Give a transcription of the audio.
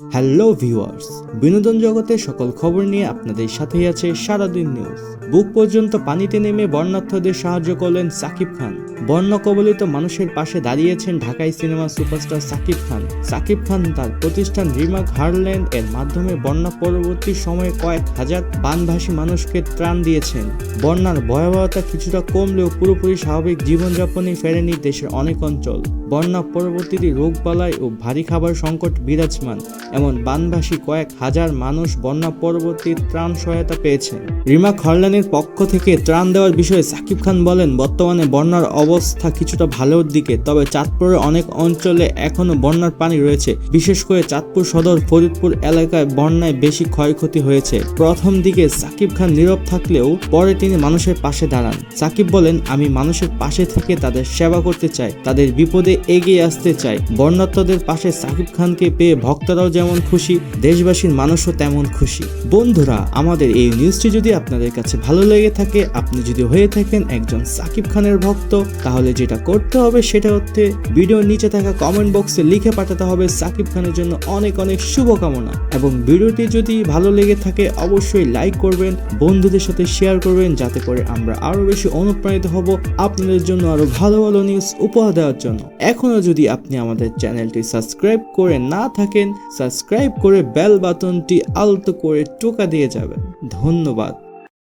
Hello viewers বিনোদন জগতের সকল খবর নিয়ে আপনাদের সাথেই আছে সারাদিন নিউজ বুক পর্যন্ত পানিতে নেমে বর্ণার্থদের সাহায্য করলেন সাকিব খান। বন্যা কবলিত মানুষের পাশে দাঁড়িয়েছেন ঢাকাই সিনেমা সুপারস্টার সাকিব খান। সাকিব খান তার প্রতিষ্ঠান রিমাক হারল্যান্ড এর মাধ্যমে বন্যা পরবর্তী সময়ে কয়েক হাজার বানভাসী মানুষকে ত্রাণ দিয়েছেন। বন্যার ভয়াবহতা কিছুটা কমলেও পুরোপুরি স্বাভাবিক জীবনযাপনে ফেরেনি দেশের অনেক অঞ্চল। বন্যা পরবর্তীতে রোগ রোগবালাই ও ভারী খাবার সংকট বিরাজমান। এমন বানভাসী কয়েক হাজার মানুষ বন্যা পরবর্তী ত্রাণ সহায়তা পেয়েছেন রিমা খরলানের পক্ষ থেকে ত্রাণ দেওয়ার বিষয়ে সাকিব খান বলেন, বর্তমানে বন্যার অবস্থা কিছুটা ভালোর দিকে, তবে চাঁদপুরের অনেক অঞ্চলে এখনও বন্যার পানি রয়েছে। বিশেষ করে চাঁদপুর সদর ফরিদপুর এলাকায় বন্যায় বেশি ক্ষয়ক্ষতি হয়েছে। প্রথম দিকে সাকিব খান নীরব থাকলেও পরে তিনি মানুষের পাশে দাঁড়ান। সাকিব বলেন, আমি মানুষের পাশে থেকে তাদের সেবা করতে চাই, তাদের বিপদে এগিয়ে আসতে চাই। বন্যাত্মদের পাশে সাকিব খানকে পেয়ে ভক্তরাও যেমন খুশি, দেশবাসীর মানুষও তেমন খুশি। বন্ধুরা, আমাদের এই নিউজটি যদি আপনাদের কাছে ভালো লেগে থাকে, আপনি যদি হয়ে থাকেন একজন সাকিব খানের ভক্ত, তাহলে যেটা করতে হবে সেটা হচ্ছে ভিডিওর নিচে থাকা কমেন্ট বক্সে লিখে পাঠাতে হবে সাকিব খানের জন্য অনেক অনেক শুভকামনা। এবং ভিডিওটি যদি ভালো লেগে থাকে, অবশ্যই লাইক করবেন, বন্ধুদের সাথে শেয়ার করবেন, যাতে করে আমরা আরও বেশি অনুপ্রাণিত হব আপনাদের জন্য আরও ভালো ভালো নিউজ উপহার দেওয়ার জন্য। এখনও যদি আপনি আমাদের চ্যানেলটি সাবস্ক্রাইব করে না থাকেন সাবস্ক্রাইব করে বেল বাটনটি আলতো করে টোকা দিয়ে যাবেন। ধন্যবাদ।